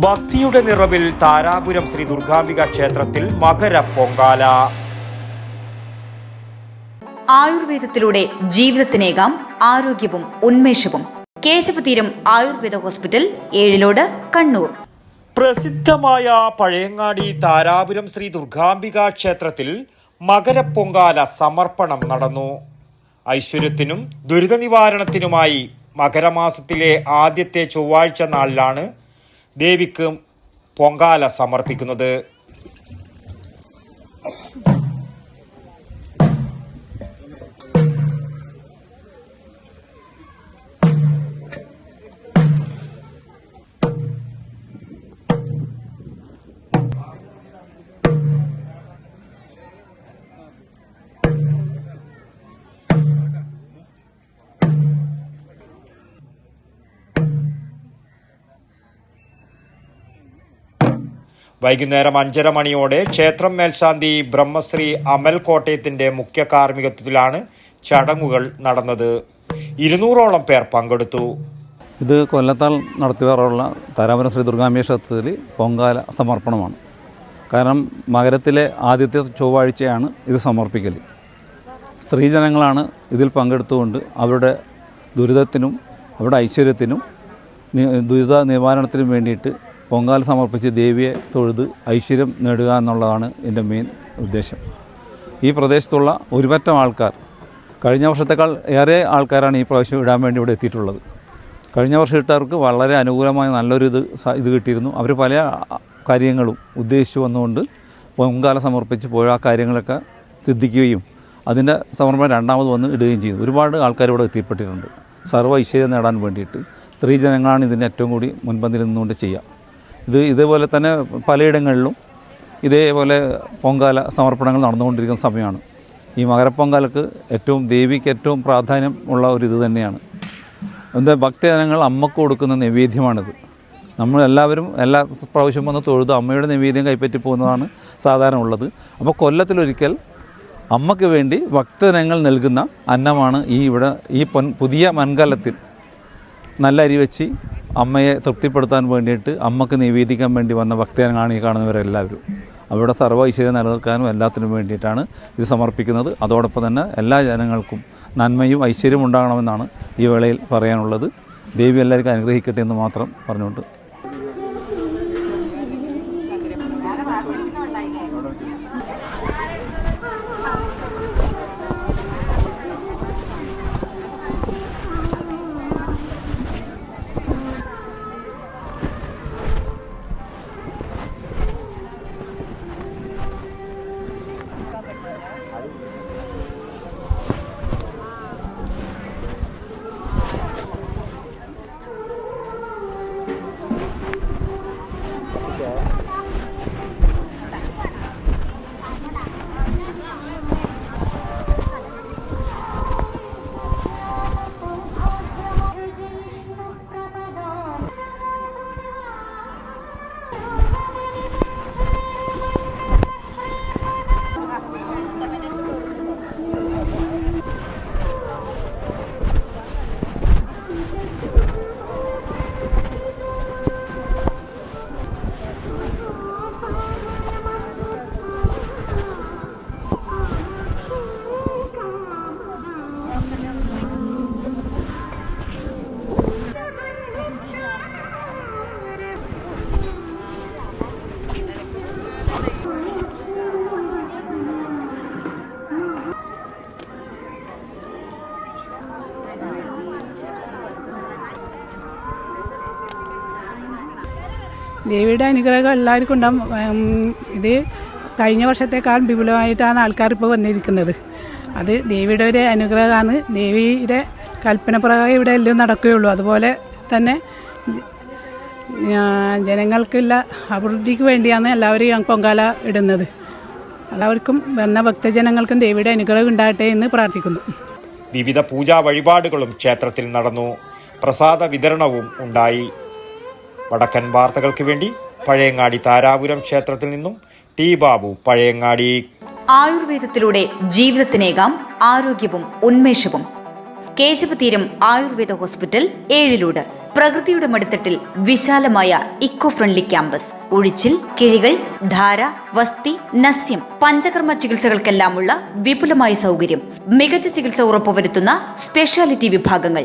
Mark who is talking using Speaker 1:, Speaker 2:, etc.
Speaker 1: ഭക്തിയുടെ നിറവിൽ താരാപുരം ശ്രീ ദുർഗാംബിക ക്ഷേത്രത്തിൽ മകര പൊങ്കാല.
Speaker 2: ആയുർവേദത്തിലൂടെ ജീവിതത്തിനേകാം ആരോഗ്യവും ഉന്മേഷവും. കേശവതീരം ആയുർവേദ ഹോസ്പിറ്റൽ ഏഴിലോട് കണ്ണൂർ.
Speaker 1: പ്രസിദ്ധമായ പഴയങ്ങാടി താരാപുരം ശ്രീ ദുർഗാംബിക ക്ഷേത്രത്തിൽ മകരപ്പൊങ്കാല സമർപ്പണം നടന്നു. ഐശ്വര്യത്തിനും ദുരിത നിവാരണത്തിനുമായി മകരമാസത്തിലെ ആദ്യത്തെ ചൊവ്വാഴ്ച നാളിലാണ് ദേവിക്ക് പൊങ്കാല സമർപ്പിക്കുന്നത്. വൈകുന്നേരം അഞ്ചര മണിയോടെ ക്ഷേത്രം മേൽശാന്തി ബ്രഹ്മശ്രീ അമൽ കോട്ടയത്തിന്റെ മുഖ്യ കാർമ്മികത്വത്തിലാണ് ചടങ്ങുകൾ നടന്നത്. ഇരുന്നൂറോളം പേർ പങ്കെടുത്തു.
Speaker 3: ഇത് കൊല്ലത്താൽ നടത്തിവരുള്ള താരാപുരം ശ്രീ ദുർഗാംബിക ക്ഷേത്രത്തിൽ പൊങ്കാല സമർപ്പണമാണ്. കാരണം മകരത്തിലെ ആദ്യത്തെ ചൊവ്വാഴ്ചയാണ് ഇത് സമർപ്പിക്കൽ സ്ത്രീജനങ്ങളാണ് ഇതിൽ പങ്കെടുത്തുകൊണ്ട് അവരുടെ ദുരിതത്തിനും അവരുടെ ഐശ്വര്യത്തിനും ദുരിത നിവാരണത്തിനും വേണ്ടിയിട്ട് പൊങ്കാല സമർപ്പിച്ച് ദേവിയെ തൊഴുത് ഐശ്വര്യം നേടുക എന്നുള്ളതാണ് എന്റെ മെയിൻ ഉദ്ദേശം. ഈ പ്രദേശത്തുള്ള ഒരുപറ്റം ആൾക്കാർ കഴിഞ്ഞ വർഷത്തേക്കാൾ ഏറെ ആൾക്കാരാണ് ഈ പ്രാവശ്യം ഇടാൻ വേണ്ടി ഇവിടെ എത്തിയിട്ടുള്ളത്. കഴിഞ്ഞ വർഷം ഇട്ടവർക്ക് വളരെ അനുകൂലമായ നല്ലൊരു ഇത് ഇത് കിട്ടിയിരുന്നു. അവർ പല കാര്യങ്ങളും ഉദ്ദേശിച്ചു വന്നുകൊണ്ട് പൊങ്കാല സമർപ്പിച്ച് പോയ ആ കാര്യങ്ങളൊക്കെ സിദ്ധിക്കുകയും അതിന്റെ സമർപ്പണം രണ്ടാമത് വന്ന് ഇടുകയും ചെയ്തു. ഒരുപാട് ആൾക്കാർ ഇവിടെ എത്തിപ്പെട്ടിട്ടുണ്ട്. സർവ ഐശ്വര്യം നേടാൻ വേണ്ടിയിട്ട് സ്ത്രീജനങ്ങളാണ് ഇതിന്റെ ഏറ്റവും കൂടി മുൻപന്തിൽ നിന്നുകൊണ്ട് ചെയ്യുക. ഇത് ഇതേപോലെ തന്നെ പലയിടങ്ങളിലും ഇതേപോലെ പൊങ്കാല സമർപ്പണങ്ങൾ നടന്നുകൊണ്ടിരിക്കുന്ന സമയമാണ്. ഈ മകരപ്പൊങ്കാലക്ക് ഏറ്റവും ദേവിക്ക് ഏറ്റവും പ്രാധാന്യം ഉള്ള ഒരു ഇത് തന്നെയാണ്. എന്താ ഭക്തജനങ്ങൾ അമ്മയ്ക്ക് കൊടുക്കുന്ന നിവേദ്യമാണിത്. നമ്മളെല്ലാവരും എല്ലാ പ്രാവശ്യം വന്ന് തൊഴുത് അമ്മയുടെ നിവേദ്യം കൈപ്പറ്റി പോകുന്നതാണ് സാധാരണ ഉള്ളത്. അപ്പോൾ കൊല്ലത്തിലൊരിക്കൽ അമ്മയ്ക്ക് വേണ്ടി ഭക്തജനങ്ങൾ നൽകുന്ന അന്നമാണ് ഈ ഇവിടെ ഈ പൊൻ പുതിയ മൺകാലത്തിൽ നല്ല അരി വെച്ച് അമ്മയെ തൃപ്തിപ്പെടുത്താൻ വേണ്ടിയിട്ട് അമ്മയ്ക്ക് നിവേദിക്കാൻ വേണ്ടി വന്ന ഭക്തനാണ് ഈ കാണുന്നവരെല്ലാവരും. അവരുടെ സർവ ഐശ്വര്യം നിലനിൽക്കാനും എല്ലാത്തിനും വേണ്ടിയിട്ടാണ് ഇത് സമർപ്പിക്കുന്നത്. അതോടൊപ്പം തന്നെ എല്ലാ ജനങ്ങൾക്കും നന്മയും ഐശ്വര്യവും ഉണ്ടാകണമെന്നാണ് ഈ വേളയിൽ പറയാനുള്ളത്. ദേവി എല്ലാവർക്കും അനുഗ്രഹിക്കട്ടെ എന്ന് മാത്രം പറഞ്ഞുകൊണ്ട്
Speaker 4: ദേവിയുടെ അനുഗ്രഹം എല്ലാവർക്കും ഉണ്ടാവും. ഇത് കഴിഞ്ഞ വർഷത്തേക്കാൾ വിപുലമായിട്ടാണ് ആൾക്കാർ ഇപ്പോൾ വന്നിരിക്കുന്നത്. അത് ദേവിയുടെ ഒരു അനുഗ്രഹമാണ്. ദേവിയുടെ കൽപ്പന പ്രകാരം ഇവിടെ എല്ലാം നടക്കുകയുള്ളൂ. അതുപോലെ തന്നെ ജനങ്ങൾക്കുള്ള അഭിവൃദ്ധിക്ക് വേണ്ടിയാണ് എല്ലാവരും പൊങ്കാല ഇടുന്നത്. എല്ലാവർക്കും വന്ന ഭക്തജനങ്ങൾക്കും ദേവിയുടെ അനുഗ്രഹം ഉണ്ടാകട്ടെ എന്ന് പ്രാർത്ഥിക്കുന്നു.
Speaker 1: വിവിധ പൂജാ വഴിപാടുകളും ക്ഷേത്രത്തിൽ നടന്നു. പ്രസാദ വിതരണവും ഉണ്ടായി. വടക്കൻ വാർത്തകൾക്ക് വേണ്ടി പഴയങ്ങാടി താരാപുരം ക്ഷേത്രത്തിൽ നിന്നും ടി ബാബു പഴയങ്ങാടി.
Speaker 2: ആയുർവേദത്തിലൂടെ ജീവിതത്തിനേകാം ആരോഗ്യവും ഉന്മേഷവും. കേശവതീരം ആയുർവേദ ഹോസ്പിറ്റൽ ഏഴിലൂട്. പ്രകൃതിയുടെ മടിത്തട്ടിൽ വിശാലമായ ഇക്കോ ഫ്രണ്ട്ലി ക്യാമ്പസ്. ഒഴിച്ചിൽ കിഴികൾ ധാര വസ്തി നസ്യം പഞ്ചകർമ്മ ചികിത്സകൾക്കെല്ലാമുള്ള വിപുലമായ സൗകര്യം. മികച്ച ചികിത്സ ഉറപ്പുവരുത്തുന്ന സ്പെഷ്യാലിറ്റി വിഭാഗങ്ങൾ.